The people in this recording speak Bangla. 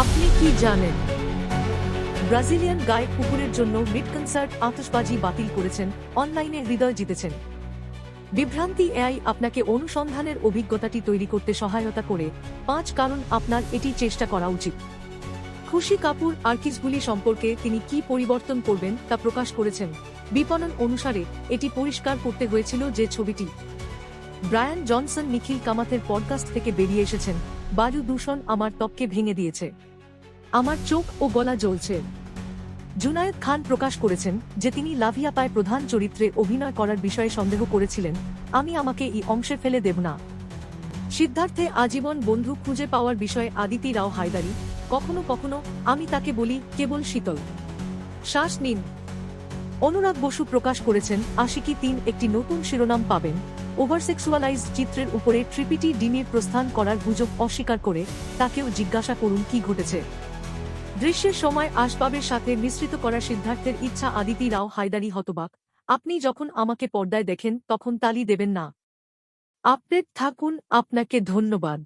আপনি কি জানেন? ব্রাজিলিয়ান গায়ক কুকুরের জন্য মিড কনসার্ট আতশবাজি বাতিল করেছেন, অনলাইনে হৃদয় জিতেছেন। বিভ্রান্তি এআই আপনাকে অনুসন্ধানের অভিজ্ঞতাটি তৈরি করতে সহায়তা করে, পাঁচ কারণ আপনার এটি চেষ্টা করা উচিত। খুশি কাপুর আর্কিসগুলি সম্পর্কে তিনি কি পরিবর্তন করবেন তা প্রকাশ করেছেন। বিপণন অনুসারে, এটি পরিষ্কার করতে হয়েছিল যে ছবিটি ব্রায়ান জনসন, নিখিল কামাতের পডকাস্ট থেকে বেরিয়ে এসেছেন। বায়ু দূষণ আমার ত্বককে ভেঙে দিয়েছে। আমার চোখ ও গলা জ্বলছে। জুনায়েদ খান প্রকাশ করেছেন যে তিনি লাভিয়া পায় প্রধান চরিত্রে অভিনয় করার বিষয়ে সন্দেহ করেছিলেন, আমি আমাকে এই অংশে ফেলে দেব না। সিদ্ধার্থে আজীবন বন্ধু খুঁজে পাওয়ার বিষয়ে আদিতি রাও হায়দারি, কখনো কখনো আমি তাকে বলি কেবল শীতল। শ্বাস নিন। অনুরাগ বসু প্রকাশ করেছেন, আশিকি তিন একটি নতুন শিরোনাম পাবেন। ওভারসেক্সুয়ালাইজ চিত্রের উপরে ট্রিপিটি ডিমির প্রস্থান করার গুজব অস্বীকার করে তাকেও জিজ্ঞাসা করুন, কি ঘটেছে? দৃশ্যের সময় আসবাবের সাথে মিশ্রিত করার সিদ্ধার্থের ইচ্ছা আদিতি রাও হায়দারি হতবাক। আপনি যখন আমাকে পর্দায় দেখেন, তখন তালি দেবেন না। আপডেট থাকুন, আপনাকে ধন্যবাদ।